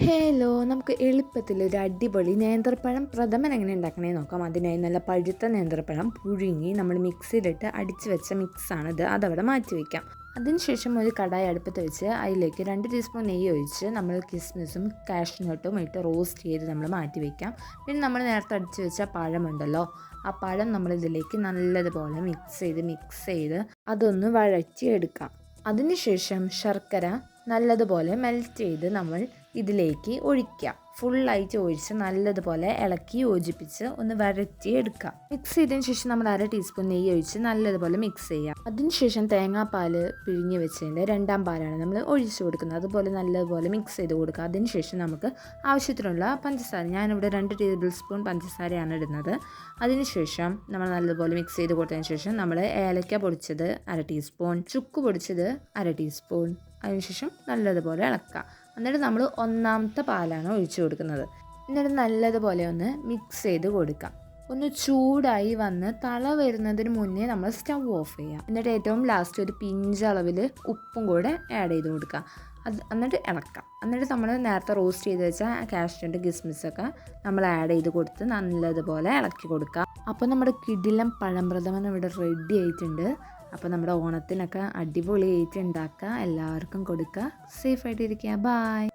Hello നമുക്ക് എളുപ്പത്തിൽ ഒരു അടിപൊളി നേന്ത്രപ്പഴം പ്രഥമൻ എങ്ങനെ ഉണ്ടാക്കണേ നോക്കാം. അതിനായി നല്ല പഴുത്ത നേന്ത്രപ്പഴം പുഴുങ്ങി നമ്മൾ മിക്സിയിലിട്ട് അടിച്ച് വെച്ച മിക്സാണിത് അതവിടെ മാറ്റി വയ്ക്കാം അതിനുശേഷം ഒരു കടായി അടുപ്പത്ത് വെച്ച് അതിലേക്ക് രണ്ട് ടീസ്പൂൺ നെയ്യ് ഒഴിച്ച് നമ്മൾ കിസ്മിസും കാഷ്നട്ടും ഇട്ട് റോസ്റ്റ് ചെയ്ത് നമ്മൾ മാറ്റി വയ്ക്കാം പിന്നെ നമ്മൾ നേരത്തെ അടിച്ച് വെച്ച പഴമുണ്ടല്ലോ ആ പഴം നമ്മൾ ഇതിലേക്ക് നല്ലതുപോലെ മിക്സ് ചെയ്ത് മിക്സ് ചെയ്ത് അതൊന്ന് വഴറ്റി എടുക്കാം അതിനുശേഷം ശർക്കര നല്ലതുപോലെ മെൽറ്റ് ചെയ്ത് നമ്മൾ ഇതിലേക്ക് ഒഴിക്കുക ഫുള്ളായിട്ട് ഒഴിച്ച് നല്ലതുപോലെ ഇളക്കി യോജിപ്പിച്ച് ഒന്ന് വരട്ടി എടുക്കുക മിക്സ് ചെയ്തതിന് ശേഷം നമ്മൾ അര ടീസ്പൂൺ നെയ്യ് ഒഴിച്ച് നല്ലതുപോലെ മിക്സ് ചെയ്യുക അതിനുശേഷം തേങ്ങാപ്പാൽ പിഴിഞ്ഞ് വെച്ചതിന്റെ രണ്ടാം പാലാണ് നമ്മൾ ഒഴിച്ചു കൊടുക്കുന്നത്. അതുപോലെ നല്ലതുപോലെ മിക്സ് ചെയ്ത് കൊടുക്കുക അതിനുശേഷം നമുക്ക് ആവശ്യത്തിനുള്ള പഞ്ചസാര ഞാനിവിടെ രണ്ട് ടേബിൾ സ്പൂൺ പഞ്ചസാരയാണ് ഇടുന്നത്. അതിനുശേഷം നമ്മൾ നല്ലതുപോലെ മിക്സ് ചെയ്ത് കൊടുത്തതിന് ശേഷം നമ്മൾ ഏലക്ക പൊടിച്ചത് അര ടീസ്പൂൺ ചുക്ക് പൊടിച്ചത് അര ടീസ്പൂൺ അതിനുശേഷം നല്ലതുപോലെ ഇളക്കുക. എന്നിട്ട് നമ്മൾ ഒന്നാമത്തെ പാലാണ് ഒഴിച്ചു കൊടുക്കുന്നത്. എന്നിട്ട് നല്ലതുപോലെ ഒന്ന് മിക്സ് ചെയ്ത് കൊടുക്കാം. ഒന്ന് ചൂടായി വന്ന് തള വരുന്നതിന് മുന്നേ നമ്മൾ സ്റ്റൗ ഓഫ് ചെയ്യാം. എന്നിട്ട് ഏറ്റവും ലാസ്റ്റ് ഒരു പിഞ്ച് അളവിൽ ഉപ്പും കൂടെ ആഡ് ചെയ്ത് കൊടുക്കുക അത് എന്നിട്ട് ഇളക്കാം. എന്നിട്ട് നമ്മൾ നേരത്തെ റോസ്റ്റ് ചെയ്ത് വെച്ച കാഷ്നട്ട് കിസ്മിസൊക്കെ നമ്മൾ ആഡ് ചെയ്ത് കൊടുത്ത് നല്ലതുപോലെ ഇളക്കി കൊടുക്കുക അപ്പോൾ നമ്മുടെ കിടിലം പഴംപ്രഥമൻ ഇവിടെ റെഡി ആയിട്ടുണ്ട്. അപ്പോൾ നമ്മുടെ ഓണത്തിനൊക്കെ അടിപൊളിയായിട്ട് ഉണ്ടാക്കുക. എല്ലാവർക്കും കൊടുക്കുക. സേഫായിട്ടിരിക്കുക ബായ്